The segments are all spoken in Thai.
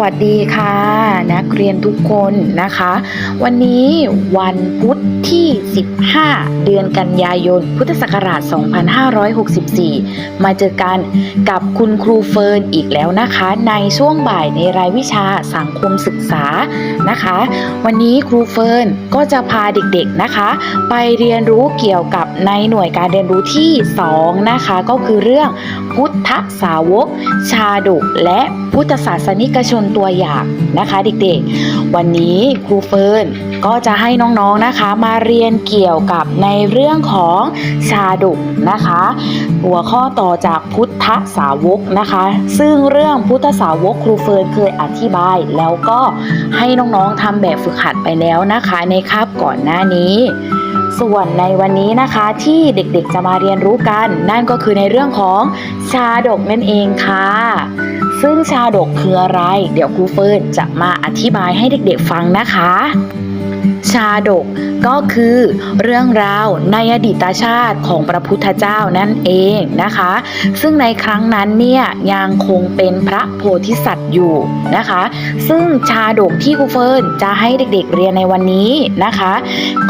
วัสดีค่ะนักเรียนทุกคนนะคะ วันนี้วันพุธที่ 15 เดือนกันยายน พุทธศักราช 2564 มาเจอกันกับคุณครูเฟิร์นอีกแล้วนะคะ ในช่วงบ่ายในรายวิชาสังคมศึกษานะคะ วันนี้ครูเฟิร์นก็จะพาเด็กๆนะคะ ไปเรียนรู้เกี่ยวกับในหน่วยการเรียนรู้ที่ 2 นะคะ ก็คือเรื่องพุทธสาวก ชาดกและพุทธศาสนิกชนตัวอย่างนะคะ เด็กๆ วันนี้ครูเฟิร์นก็จะให้น้องๆนะคะ มาเรียนเกี่ยวกับในเรื่องของชาดกนะคะ หัวข้อต่อจากพุทธสาวกนะคะ ซึ่งเรื่องพุทธสาวกครูเฟิร์นเคยอธิบาย แล้วก็ให้น้องๆทำแบบฝึกหัดไปแล้วนะคะ ในคาบก่อนหน้านี้ส่วนในวันนี้นะคะที่เด็กๆจะมาเรียนรู้กัน นั่นก็คือในเรื่องของชาดกนั่นเองค่ะ ซึ่งชาดกคืออะไร เดี๋ยวครูเฟิร์นจะมาอธิบายให้เด็กๆฟังนะคะ ชาดก ก็คือเรื่องราวในอดีตชาติของพระพุทธเจ้านั่นเองนะคะ ซึ่งในครั้งนั้นเนี่ยยังคงเป็นพระโพธิสัตว์อยู่นะคะ ซึ่งชาดกที่ครูเฟิร์นจะให้เด็กๆเรียนในวันนี้นะคะ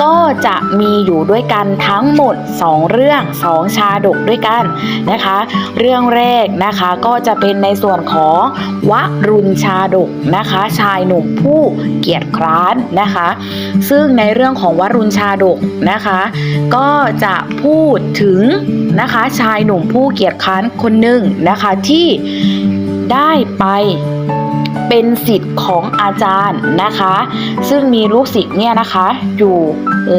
ก็จะมีอยู่ด้วยกันทั้งหมด 2 เรื่อง 2 ชาดกด้วยกันนะคะ เรื่องแรกนะคะก็จะเป็นในส่วนของวรุณชาดกนะคะ ชายหนุ่มผู้เกียจคร้านนะคะซึ่งในเรื่องของวรุณชาดกนะคะ ก็จะพูดถึงนะคะชายหนุ่มผู้เกียจคร้านคนหนึ่งนะคะที่ได้ไปเป็นสิทธิ์ของอาจารย์นะคะ ซึ่งมีลูกศิษย์เนี่ยนะคะอยู่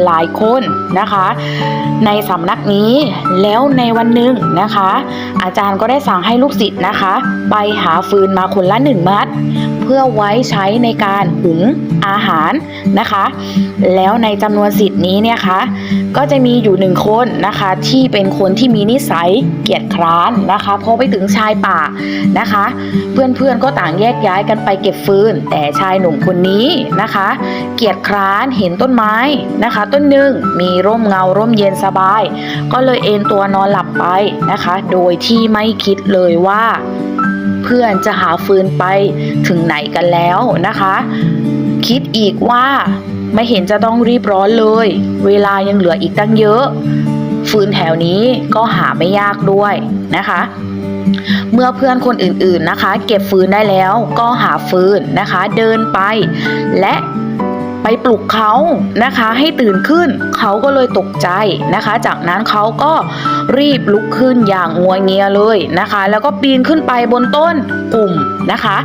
หลายคนนะคะ ในสำนักนี้แล้วในวันหนึ่งนะคะ อาจารย์ก็ได้สั่งให้ลูกศิษย์นะคะ ไปหาฟืนมาคนละหนึ่งมัด เพื่อไว้ใช้ในการหุง อาหารนะคะ แล้วในจำนวนสิทธิ์นี้เนี่ยคะ ก็จะมีอยู่หนึ่งคนนะคะที่เป็นคนที่มีนิสัยเกียจคร้านนะคะพอไปถึงชายป่านะคะ เพื่อนๆก็ต่างแยกย้ายกันไปเก็บฟืน แต่ชายหนุ่มคนนี้นะคะ เกียจคร้านเห็นต้นไม้นะคะ ต้นหนึ่งมีร่มเงาร่มเย็นสบาย ก็เลยเอนตัวนอนหลับไปนะคะ โดยที่ไม่คิดเลยว่าเพื่อนจะหาฟืนไปถึงไหนกันแล้วนะคะ คิดอีกว่า ไม่เห็นจะต้องรีบร้อนเลย เวลายังเหลืออีกตั้งเยอะ ฟืนแถวนี้ก็หาไม่ยากด้วยนะคะเมื่อเพื่อนคนอื่นๆนะคะ เก็บฟืนได้แล้วก็หาฟืนนะคะ เดินไป และ ไปปลุกเขานะคะให้ตื่นขึ้นเขาก็เลยตกใจนะคะ จากนั้นเขาก็รีบลุกขึ้นอย่างงัวเงียเลยนะคะ แล้วก็ปีนขึ้นไปบนต้นกลุ่มนะคะ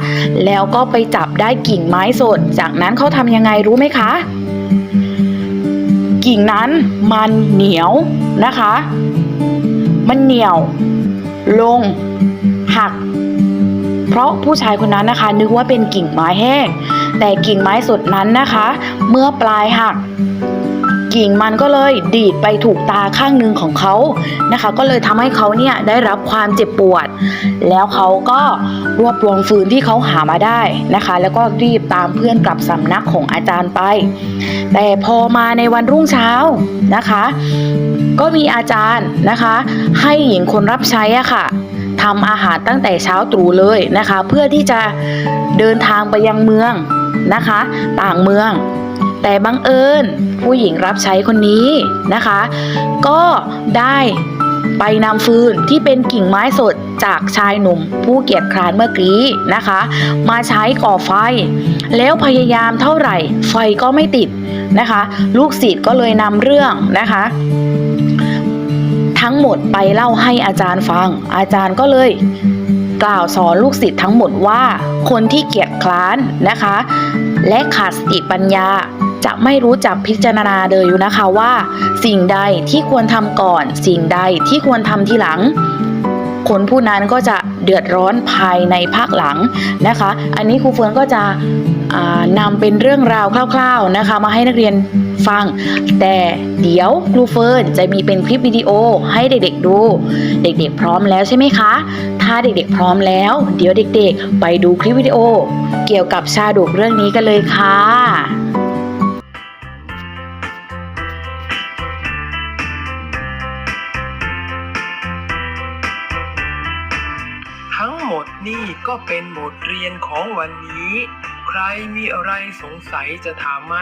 แล้วก็ไปจับได้กิ่งไม้สด จากนั้นเขาทำยังไงรู้ไหมคะ กิ่งนั้นมันเหนียวนะคะ มันเหนียว ลงหัก เพราะผู้ชายคนนั้นนะคะ นึกว่าเป็นกิ่งไม้แห้ง แต่กิ่งไม้สดนั้นนะคะ เมื่อปลายหักกิ่งมันก็เลยดีดไปถูกตาข้างหนึ่งของเขานะคะ ก็เลยทำให้เขาเนี่ยได้รับความเจ็บปวด แล้วเขาก็รวบรวมฟืนที่เขาหามาได้นะคะ แล้วก็รีบตามเพื่อนกลับสำนักของอาจารย์ไป แต่พอมาในวันรุ่งเช้านะคะ ก็มีอาจารย์นะคะ ให้หญิงคนรับใช้อะค่ะ ทำอาหารตั้งแต่เช้าตรู่เลยนะคะ เพื่อที่จะเดินทางไปยังเมืองนะคะ ต่างเมือง แต่บังเอิญผู้หญิงรับใช้คนนี้นะคะ ก็ได้ไปนำฟืนที่เป็นกิ่งไม้สดจากชายหนุ่ม ผู้เกียจคร้านเมื่อกี้นะคะ มาใช้ก่อไฟ แล้วพยายามเท่าไหร่ ไฟก็ไม่ติดนะคะ ลูกศิษย์ก็เลยนำเรื่องนะคะ ทั้งหมดไปเล่าให้อาจารย์ฟัง อาจารย์ก็เลย กล่าวสอนลูกศิษย์ทั้งหมดว่า คนที่เกียจคร้านนะคะ และขาดสติปัญญาจะไม่รู้จักพิจารณาเลยอยู่นะคะว่า สิ่งใดที่ควรทำก่อน สิ่งใดที่ควรทำทีหลัง คนผู้นั้นก็จะเดือดร้อนภายในภาคหลังนะคะ อันนี้ครูเฟิร์นก็จะอ่านำเป็นเรื่องราวคร่าว ๆนะคะ มาให้นักเรียน ฟัง แต่เดี๋ยวครูเฟิร์นจะมีเป็นคลิปวิดีโอให้เด็กๆดู เด็กๆพร้อมแล้วใช่ไหมคะ ถ้าเด็กๆพร้อมแล้ว เดี๋ยวเด็กๆ ไปดูคลิปวิดีโอ เกี่ยวกับชาดกเรื่องนี้กันเลยค่ะทั้งหมดนี่ก็เป็นบทเรียนของวันนี้ ใครมีอะไรสงสัยจะถามไหม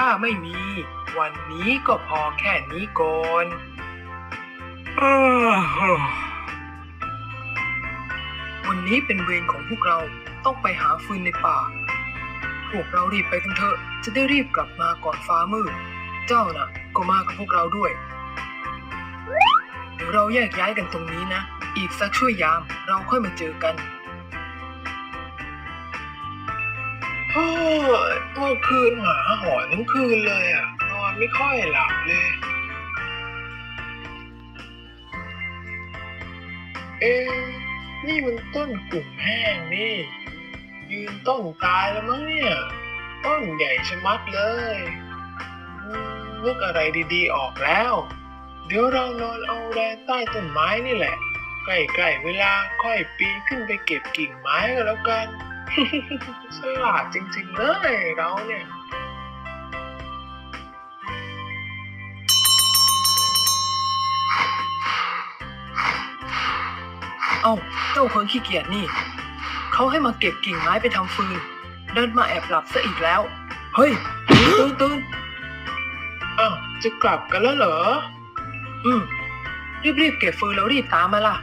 ถ้าไม่มี วันนี้ก็พอแค่นี้ก่อนอวันนี้เป็นเวรของพวกเราต้องไปหาฟืนในป่า พวกเรารีบไปกันเถอะจะได้รีบกลับมาก่อนฟ้ามืด เจ้าน่ะ ก็มากับพวกเราด้วย เดี๋ยวเราแยกย้ายกันตรงนี้นะ อีกสักช่วยยามเราค่อยมาเจอกัน เฮ้ยเมื่อคืนหมาหอนทั้งคืนเลยอะ นอนไม่ค่อยหลับเลย เอ๊ะนี่มันต้นกลุ่มแห้งนี่ ยืนต้นตายแล้วมั้งเนี่ย ต้นใหญ่ชะมัดเลยนึกอะไรดีๆออกแล้ว เดี๋ยวเรานอนเอาแรงใต้ต้นไม้นี่แหละ ใกล้ๆเวลาค่อยปีนขึ้นไปเก็บกิ่งไม้ก็แล้วกัน ฉลาดจริงๆเลยเราเนี่ย เอ้าเจ้าคนขี้เกียจนี่ เขาให้มาเก็บกิ่งไม้ไปทำฟืน เดินมาแอบหลับซะอีกแล้ว เฮ้ย ตื่นตื่นอ้าวจะกลับกันแล้วเหรอ อืม รีบๆเก็บฟืนแล้วรีบตามมาล่ะ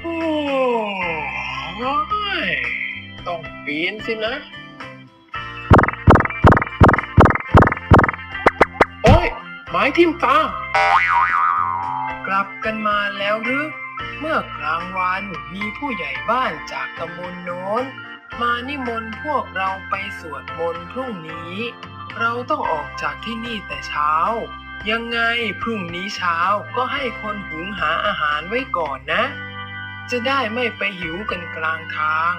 โอ้ ยต้องปีนสินะ โอ้ยไม้ทิ่มตากลับกันมาแล้วหรือ เมื่อกลางวันมีผู้ใหญ่บ้านจากตำบลโน้น มานิมนต์พวกเราไปสวดมนต์พรุ่งนี้ เราต้องออกจากที่นี่แต่เช้า ยังไงพรุ่งนี้เช้าก็ให้คนหุงหาอาหารไว้ก่อนนะ จะได้ไม่ไปหิวกันกลางทาง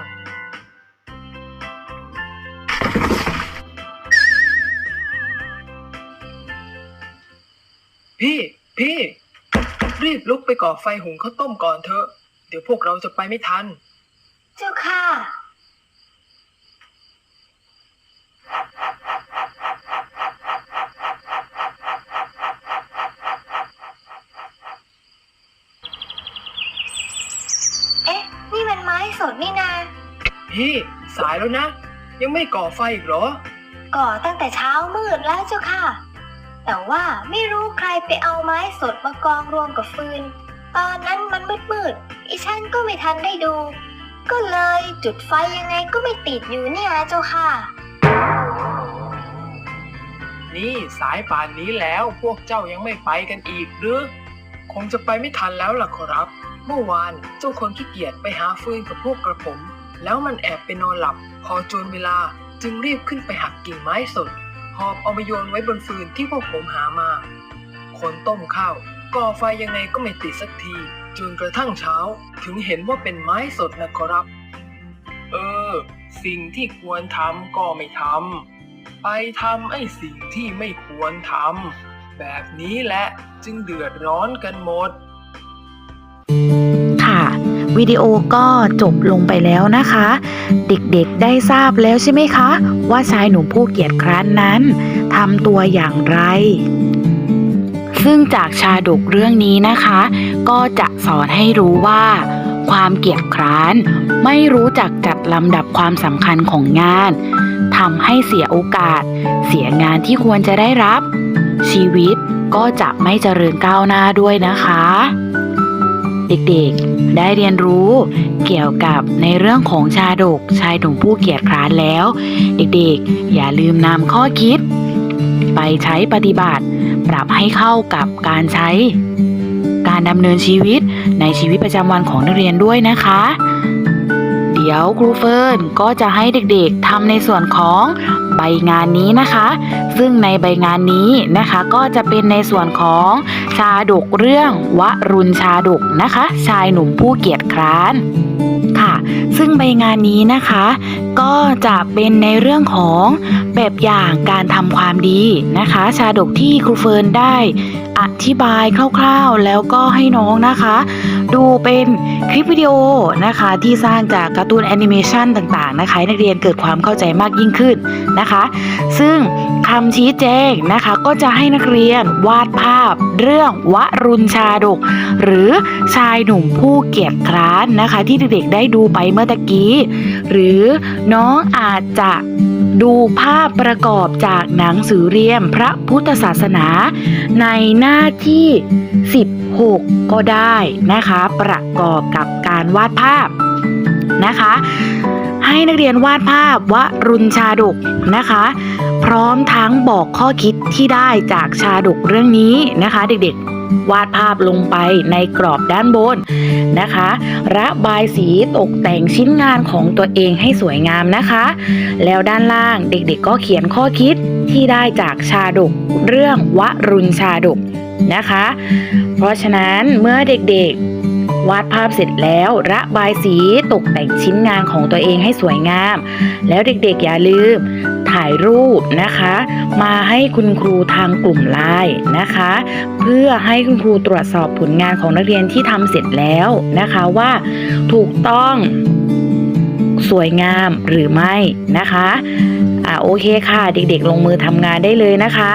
พี่ พี่ รีบลุกไปก่อไฟหุงข้าวต้มก่อนเถอะ เดี๋ยวพวกเราจะไปไม่ทัน เจ้าค่ะ เอ๊ะ นี่มันไม้สดนี่นา พี่สายแล้วนะ ยังไม่ก่อไฟอีกเหรอ ก่อตั้งแต่เช้ามืดแล้วเจ้าค่ะ แต่ว่าไม่รู้ใครไปเอาไม้สดมากองรวมกับฟืน ตอนนั้นมันมืดมืดๆอีฉันก็ไม่ทันได้ดู ก็เลยจุดไฟยังไงก็ไม่ติดอยู่เนี่ยเจ้าค่ะ นี่สายป่านนี้แล้วพวกเจ้ายังไม่ไปกันอีกหรือ คงจะไปไม่ทันแล้วล่ะขอรับ เมื่อวานเจ้าคนขี้เกียจไปหาฟืนกับพวกกระผม แล้วมันแอบไปนอนหลับ พอจนเวลาจึงรีบขึ้นไปหักกิ่งไม้สด หอบเอามาโยนไว้บนฟืนที่พวกผมหามาคนต้มข้าวก่อไฟยังไงก็ไม่ติดสักทีจนกระทั่งเช้าถึงเห็นว่าเป็นไม้สดนะขอรับ เออ สิ่งที่ควรทำก็ไม่ทำไปทำไอ้สิ่งที่ไม่ควรทำแบบนี้แหละจึงเดือดร้อนกันหมด วิดีโอก็จบลงไปแล้วนะคะ เด็กๆได้ทราบแล้วใช่ไหมคะ ว่าชายหนุ่มผู้เกียจคร้านนั้นทำตัวอย่างไร ซึ่งจากชาดกเรื่องนี้นะคะ ก็จะสอนให้รู้ว่า ความเกียจคร้าน ไม่รู้จักจัดลำดับความสำคัญของงานทำให้เสียโอกาส เสียงานที่ควรจะได้รับ ชีวิตก็จะไม่เจริญก้าวหน้าด้วยนะคะ เด็กๆ ได้เรียนรู้เกี่ยวกับในเรื่องของชาดกชายหนุ่มผู้เกียจคร้านแล้ว เด็กๆ อย่าลืมนำข้อคิด ไปใช้ปฏิบัติ ปรับให้เข้ากับการใช้ การดำเนินชีวิตในชีวิตประจำวันของนักเรียนด้วยนะคะ เดี๋ยวครูเฟิร์นก็จะให้เด็กๆทำในส่วนของใบงานนี้นะคะ ซึ่งในใบงานนี้นะคะก็จะเป็นในส่วนของชาดกเรื่องวรุณชาดกนะคะ ชายหนุ่มผู้เกียจคร้านค่ะ ซึ่งใบงานนี้นะคะ ก็จะเป็นในเรื่องของแบบอย่างการทำความดีนะคะ ชาดกที่ครูเฟิร์นได้ ธิบายคร่าวๆ แล้วก็ให้น้องนะคะ ดูเป็นคลิปวิดีโอนะคะ ที่สร้างจากการ์ตูนแอนิเมชันต่างๆนะคะนักเรียนเกิดความเข้าใจมากยิ่งขึ้นนะคะ ซึ่งคำชี้แจงนะคะ ก็จะให้นักเรียนวาดภาพเรื่องวรุณชาดก หรือชายหนุ่มผู้เกียจคร้านนะคะ ที่เด็กๆได้ดูไปเมื่อตะกี้ หรือน้องอาจจะดูภาพประกอบจากหนังสือเรียมพระพุทธศาสนาในหน้าที่ 16 ก็ได้นะคะ ประกอบกับการวาดภาพนะคะ ให้นักเรียนวาดภาพวรุณชาดกนะคะ พร้อมทั้งบอกข้อคิดที่ได้จากชาดกเรื่องนี้นะคะ เด็กๆ วาดภาพลงไปในกรอบด้านบนนะคะ ระบายสีตกแต่งชิ้นงานของตัวเองให้สวยงามนะคะ แล้วด้านล่างเด็กๆ ก็เขียนข้อคิดที่ได้จากชาดกเรื่องวรุณชาดก นะคะ เพราะฉะนั้นเมื่อเด็กๆ วาดภาพเสร็จแล้วระบายสีตกแต่งชิ้นงานของตัวเองให้สวยงาม แล้วเด็กๆอย่าลืมถ่ายรูปนะคะ มาให้คุณครูทางกลุ่มไลน์นะคะ เพื่อให้คุณครูตรวจสอบผลงานของนักเรียนที่ทำเสร็จแล้วนะคะว่าถูกต้องสวยงามหรือไม่นะคะ โอเคค่ะ เด็กๆ ลงมือทำงานได้เลยนะคะ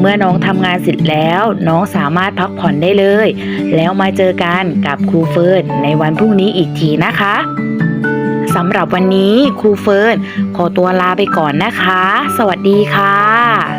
เมื่อน้องทำงานเสร็จแล้ว น้องสามารถพักผ่อนได้เลย แล้วมาเจอกันกับครูเฟิร์นในวันพรุ่งนี้อีกทีนะคะสำหรับวันนี้ครูเฟิร์นขอตัวลาไปก่อนนะคะ สวัสดีค่ะ